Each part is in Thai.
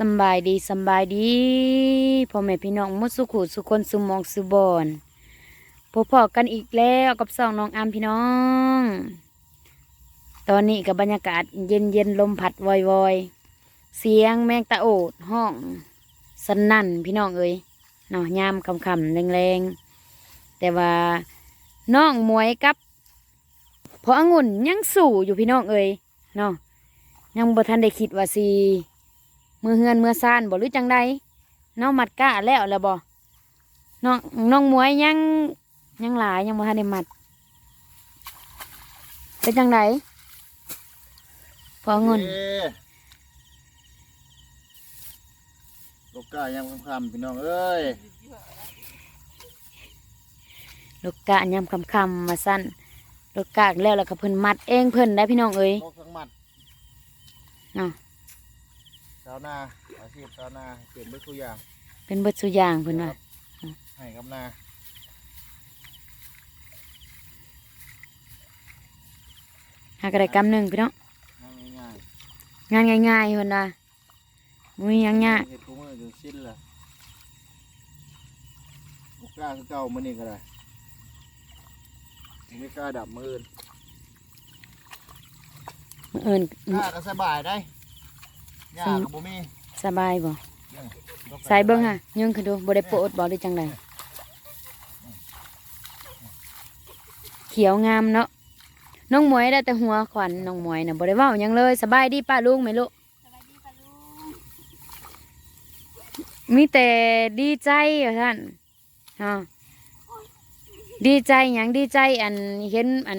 สบายดีสบายดีพ่อแม่พี่น้องมุสุขุสุคนสุมองสุบอนพบพอกันอีกแล้วกับสองน้องอามพี่น้อง ตอนนี้กับบรรยากาศเย็นเย็นลมพัดวอยวอยเสียงแมงตะโอดห้องสนั่นพี่น้องเอ้ยเนาะยามคำคำๆแรงแต่ว่าน้องมวยกับพอองุ่นยังสู่อยู่พี่น้องเอ้ยเนาะยังบ่ทันได้คิดว่าสิ มือเฮือนมือซ่านบ่หรือจังใดน้องมัดกะแล้วแล้วบ่น้องน้องหมวยยังยังหลายยังบ่ทันได้มัดเป็นจังไดพอเงินเอ้ลูกกายามคำๆพี่น้องเอ้ยลูกกะยำคำคำๆมาสั้นลูกกะแล้วแล้วก็เพิ่นมัดเองเพิ่นได้พี่น้องเอ้ยโมกทั้งหมัดเนาะ ชาวนาอาชีพชาวนาเปลี่ยนไปทุกอย่างเป็นเบิดสุอย่างเพิ่นว่าให้กับนาหากระได้กำหนึ่งพี่น้องง่ายงานง่ายๆเพิ่นว่ามุ้ยยังยากเฮ็ดคู่มือจนสิ้นละลูกกาคือเก่ามื้อนี้ก็ได้ไม่กล้าดับมืออื่นมื้ออื่นกล้าก็สบายได้ ยากกับบ่มีสบายบ่ใส่เบิ่งฮะยืงขึ้นดูบ่ได้โปดบ่หรือจังไดเขียวงามเนาะน้องหมวยได้แต่หัวขวัญน้องหมวยน่ะบ่ได้เว้าหยังเลยสบายดีป้าลุงไหมลูกมีแต่ดีใจว่าท่านฮะดีใจหยังดีใจอันเห็นอัน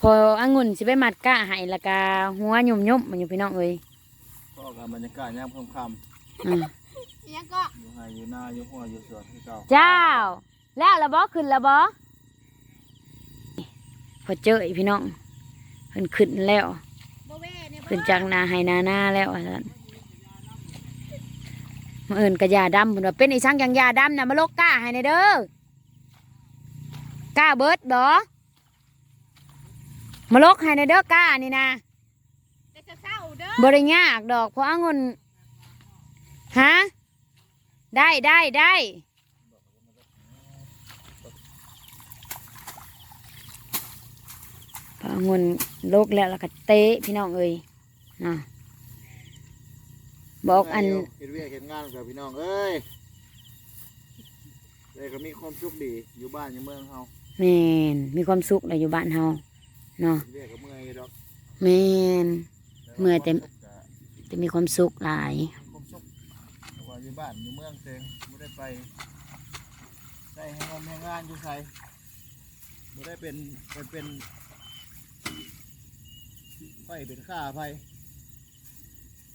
พอองุ่นสิไปมัดกะให้และกาหัวยุ่มยุ่มๆมันอยู่พี่น้องเอ้ย ก็กับบรรยากาศยามค่ำอืมยังก็ๆอยู่ไห้อยู่นาอยู่หัวอยู่สวนคือเก่าเจ้า แล้วละบอขึ้นละบอพอเจออีพี่น้องเพิ่นขึ้นแล้ว โบเว่เนี่ยขึ้นจากนาให้นาหน้าแล้วว่าท่านมาเอินกระยาดำเพิ่นว่าเป็นอีช่างอย่างยาดำน่ะมาลกก้าให้ในเด้อกล้าเบิดบอมาลกให้ในเด้อกล้านี่นะ แต่จะเศร้าเด้อ บริยากดอกเพราะองุ่นฮะได้ได้ได้เพราะองุ่นโลกแล้วแล้วก็เตะพี่น้องเอ้ยนะบอกอันเฮ็ดเวียกเฮ็ดงานกับพี่น้องเอ้ยเลยก็มีความสุขดีอยู่บ้านอยู่เมืองเฮาแมนมีความสุขเลยอยู่บ้านเฮาเนาะเรียกก็เมื่อยดอกแมน เมื่อยแต่จะมีความสุขหลายความสุขแต่ว่าอยู่บ้านอยู่เมืองเต็งไม่ได้ไปใส่ให้งานให้งานอยู่ใส่ไม่ได้เป็นเป็นเป็นไฟเป็นข้าไฟ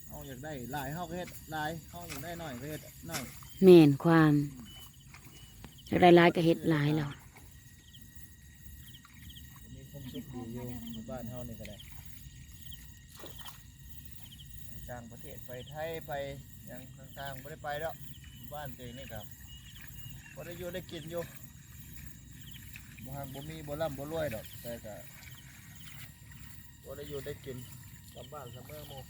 เฮาอยากได้หลายเฮาก็เฮ็ดหลายเฮาอยากได้น้อยก็เฮ็ดน้อยแมนความจะได้หลายก็เฮ็ดหลายแล้วมีความสุขดีอยู่อยู่บ้านเฮานี่ก็ได้ต่างประเทศ ไปไทยไปอย่างต่างๆไม่ได้ไปแล้วบ้านเต็งนี่ครับพอได้อยู่ได้กินอยู่บ่ฮักบ่มีบ่ร่ำบ่รวยดอกแต่ก็พอได้อยู่ได้กินลำบ้านลำเมืองหมู่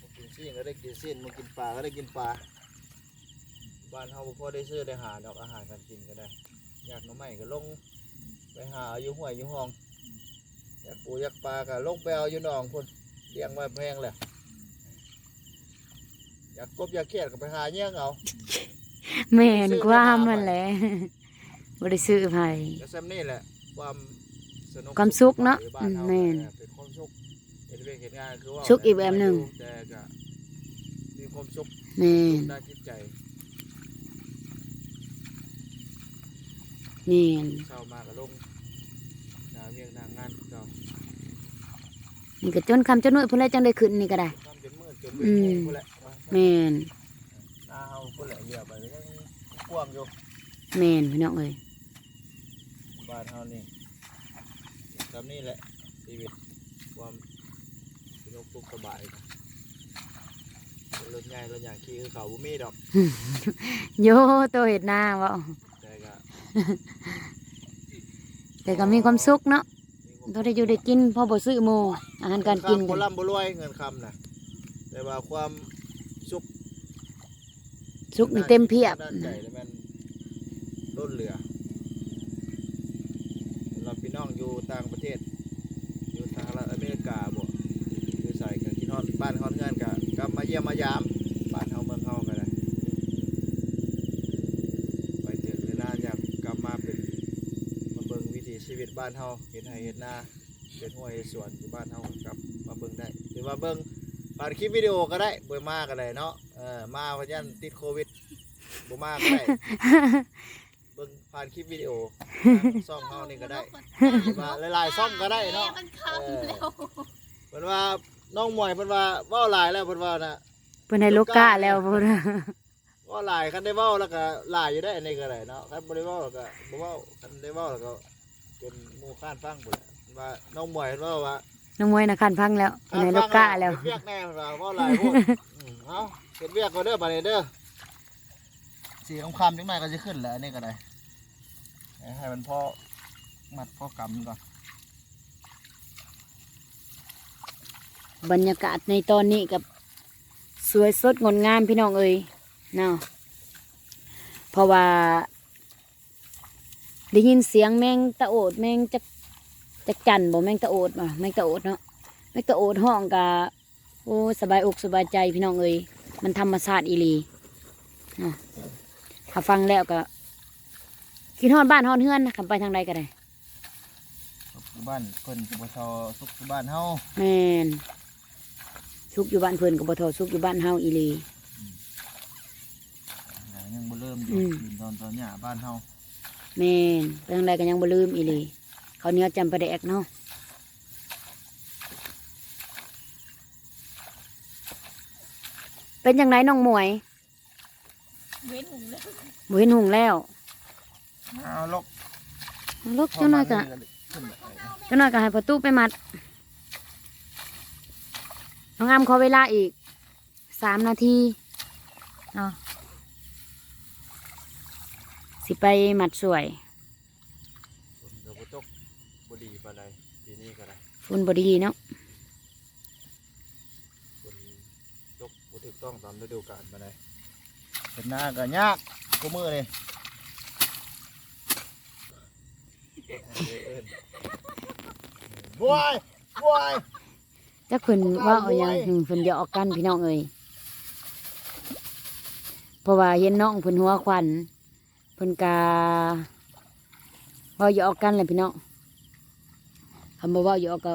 บ่กินซีนก็ได้กินซีนบ่กินปลาก็ได้กินปลาบ้านเฮาบ่พอได้ซื้อได้หาดอกอาหารการกินก็ได้ อยากหน่อไม้ก็ลงไปหาอยู่ห้วยอยู่ห้องอยากปูอยากปลาก็ลงไปเอาอยู่หนองพุ่นเลี้ยงไว้แพงแหละ อยากกบอยากเขียดก็ไปหาเงี้ยงเอาแม่นความมันแหละบริสุทธิ์ไผก็ซ้ำนี่แหละความสนุกความสุขเนาะอยู่บ้านเฮาอืมแม่นเป็นความสุขเห็นเรื่องเห็นงานคือว่าสุขอีกแบบหนึ่งแต่ก็มีความสุขแม่นด้านจิตใจแม่นเช้ามาก็ลงหนาเวียงหนางานเก่านี่ก็จนคำจนนุ่ยเพิ่นเลยจังได้ขึ้นนี่ก็ได้ทำจนมืดจนอืเวียมงพุ่นแหละ แม่นหน้าเฮาพุ่นแหละเหยียบไปก็ยังกว้างอยู่แม่นพี่น้องเอ้ยบ้านเฮานี่ทำนี่แหละชีวิตความสนุกสุขสบายรถใหญ่รถอย่างขี่คือเขาบุมีดอกโยตัวเห็ดหน้าเว่าแต่ก็แต่ก็มีความสุขเนาะมีความตัวได้อยู่ได้กินพอบ่ซื้อหมู่อาหารการกินคำกับ่นร่ำบ่รวยเงินคำนะแต่ว่าความ สุกนี่เต็มเพียบ ด้านใจแล้วมันล้นเหลือเราพี่น้องอยู่ต่างประเทศ อยู่สหรัฐอเมริกาบ่อยู่ใส่กับที่นอนบ้านเขาเพื่อนกับกลับมาเยี่ยมมายามบ้านเฮาเมืองเฮาก็ได้ไปเจอเวลาอยากกลับมาเป็นมาเบิ่งวิถีชีวิตบ้านเฮาเฮ็ดไร่เฮ็ดนาเป็นห้วยเฮ็ดสวนอยู่บ้านเฮากลับมาเบิ่งได้หรือว่าเบิ่ง ผ่านคลิปวิดีโอก็ได้บ่มาก็ได้เนาะเออมาเพราะยันติดโควิดบ่มาก็ได้เบิ่งผ่านคลิปวิดีโอทางซ่องเฮานี่ก็ได้หรือว่าหลายๆซ่องก็ได้เนาะมันคำแล้วเพิ่นว่าน้องหมวยเพิ่นว่าเว้าหลายแล้วเพิ่นว่าน่ะเพิ่นให้โลกาแล้วพุ่นเว้าหลายคันได้เว้าแล้วก็หลายอยู่ได้อันนี้ก็ได้เนาะคันบ่ได้เว้าแล้วก็บ่เว้าคันได้เว้าแล้วก็จนหมู่ข้านฟังพุ่นแหละเพิ่นว่าน้องหมวยเพิ่นว่าว่า น้องมวยน่ะคันพังแล้วเพิ่นให้โลกาแล้วเฮ็ดเวียกแน่เพิ่นว่าเว้าหลายพุ่นอืมเอ้าเฮ็ดเวียกก็เด้อบัดนี้เด้อสีคำๆจังหน่อยก็สิขึ้นแล้วอันนี้ก็ได้ให้มันพอมัดพอกำก่อน บรรยากาศในตอนนี้กับสวยสดงดงามพี่น้องเอ้ยเนาะเพราะว่า ได้ยินเสียงแมงตะโอดแมงจัก จักจันบ่แมงตะโอดบ่แมงตะโอดเนาะแมงตะโอดห้องกะโอ้สบายอกสบายใจพี่น้องเอ้ยมันธรรมชาติอีหลีเนาะถ้าฟังแล้วก็คิดฮอดบ้านฮอดเฮือนนะคำไปทางใดก็ได้สุบ้านเพิ่นก็บ่เซาสุขสุบ้านเฮาแม่นสุกอยู่บ้านเพิ่นก็บ่เทอสุกอยู่บ้านเฮาอีหลียังบ่เริ่มอยู่อืมดินตอนตอนหญ้าบ้านเฮาแม่นไปทางใดก็ยังบ่ลืมอีหลี เขาวเหนี้ยวจำประแดกเนาะเป็นจังไดน้องหมวยเว้นหุงเลยบ่เห็นหุงแล้วเอาลกลูกเจ้าน้อยก็ขึ้นเลยเจ้าน้อยก็ให้ประตูไปมัดน้องอามขอเวลาอีกสามนาทีเนาะสิไปมัดสวย ฝนก็บ่ตกบ่ดีปานใดปีนี้ก็ได้ ฝุ่นบดีเนาะฝนตกบ่ถูกต้องตามฤดูกาลปานใดเป็นหน้าก็ยากกูมือนี่บวยบวยจักเพิ่นว่าเอาหยังหึงเพิ่นหยอกกันพี่น้องเอ้ยเพราะว่าเห็นน้องเพิ่นหัวควันเพิ่นกาเว่าหยอกกันแหละพี่น้อง คำบ่เว่าหยอกก็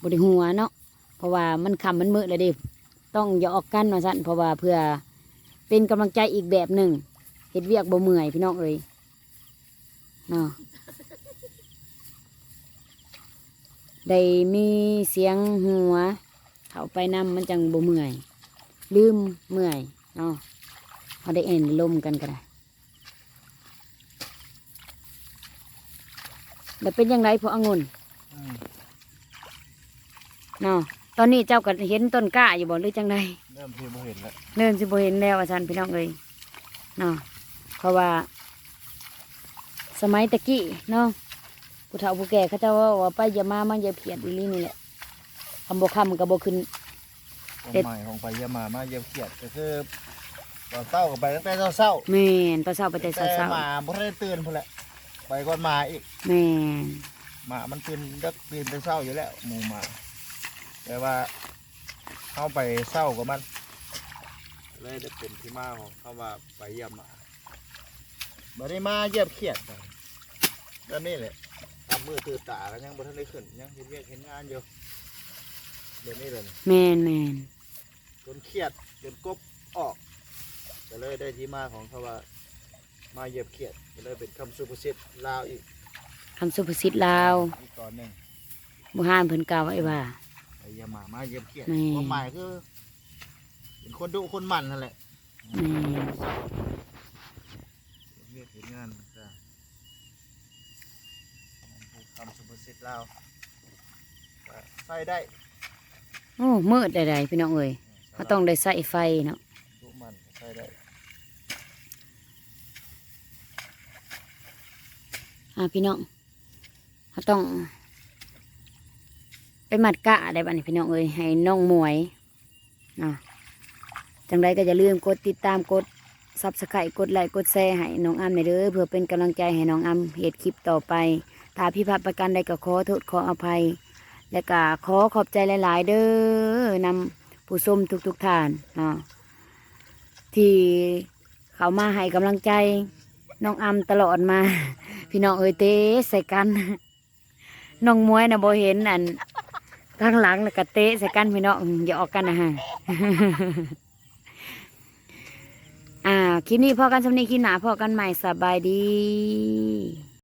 บ่ได้หัวเนาะเพราะว่ามันคำมันมืดแล้วเดิต้องหยอกกันว่าซั่นเพราะว่าเพื่อเป็นกำลังใจอีกแบบหนึ่งเฮ็ดเวียกบ่เมื่อยพี่น้องเอ้ยเนาะได้มีเสียงหัวเข้าไปนำมันจังบ่เมื่อย ลืมเมื่อยเนาะเขาได้เอ็นลมกันก็ได้แล้วเป็นยังไงพอองุ่น เนาะตอนนี้เจ้าก็เห็นต้นกล้าอยู่บ่หรือจังไดเริ่มที่บ่เห็นแล้วเริ่มสิบ่เห็นแล้วอาจารย์พี่น้องเอ้ยเนาะเพราะว่า สมัยตะกี้เนาะผู้เฒ่าผู้แก่เขาเจ้าว่าว่าไปอย่ามามาอย่าเพียดอีหลีนี่แหละคำบ่คำก็บ่ขึ้นของเด็ดใหม่ของไปเยี่ยมมามาเยี่ยมเขียดก็คือตอนเช้าก็ไปตั้งแต่เช้าๆแม่นตอนเช้าไปแต่แต่เช้าหมาบ่ได้ตื่นพุ่นแหละไปก่อนหมาอีกๆแม่น หมามันตื่นดักตื่นแต่เช้าอยู่แล้วหมูหมา แต่ว่าเข้าไปเช้ากับมัน เลยได้เป็นที่มาของคำว่าไปเยี่ยมหมาบ่ได้มาเยี่ยมเขียดก็นี่แหละตามมือตื่นตาก็ยังบ่ทันได้ขึ้นยังเห็นเวียกเห็นงานอยู่เดี๋ยวนี้เลยแม่นแม่นจนเครียดจนกบออกก็เลยได้ที่มาของคำว่ามาเหยียบเขียดก็เลยเป็นคำสุภาษิตลาวอีก คำสุภาษิตลาวอีกตอนหนึ่งบุหานเพิ่นกล่าวไว้ว่าไอ้ยามามาเหยียบเขียดแม่ ความหมายคือเป็นคนดุคนหมันนั่นแหละแม่นเรียกเห็นงานก็คำสุภาษิตลาวก็ใส่ได้โอ้มืดใดๆพี่น้องเอ้ยเขาต้องได้ใส่ไฟเนาะดุมันก็ใส่ได้อ่าพี่น้อง เขาต้อง ไปมัดกะได้บัดนี้พี่น้องเอ้ยให้น้องมวยนะจังไรก็จะลืมกดติดตามกดซับสไครต์กดไลค์กดแชร์ให้น้องอ้ำในอยเด้อเพื่อเป็นกำลังใจให้น้องอ้ำเฮ็ดคลิปต่อไป ถ้าพี่พัดประกันใดก็ขอโทษขออภัย และก็ขอขอบใจหลาย ๆ เด้อนำผู้ชมทุกๆท่านเนาะที่เขามาให้กำลังใจน้องอ้ำตลอดมา พี่น้องเอ้ยเตะใส่กัน น้องมวยนะบ่เห็นอันข้างหลังแล้วก็เตะใส่กันพี่น้องอย่าออกกันนะฮะอ่าคลิปนี้พอกันสำนีคลิปหนาพอกันใหม่สบายดี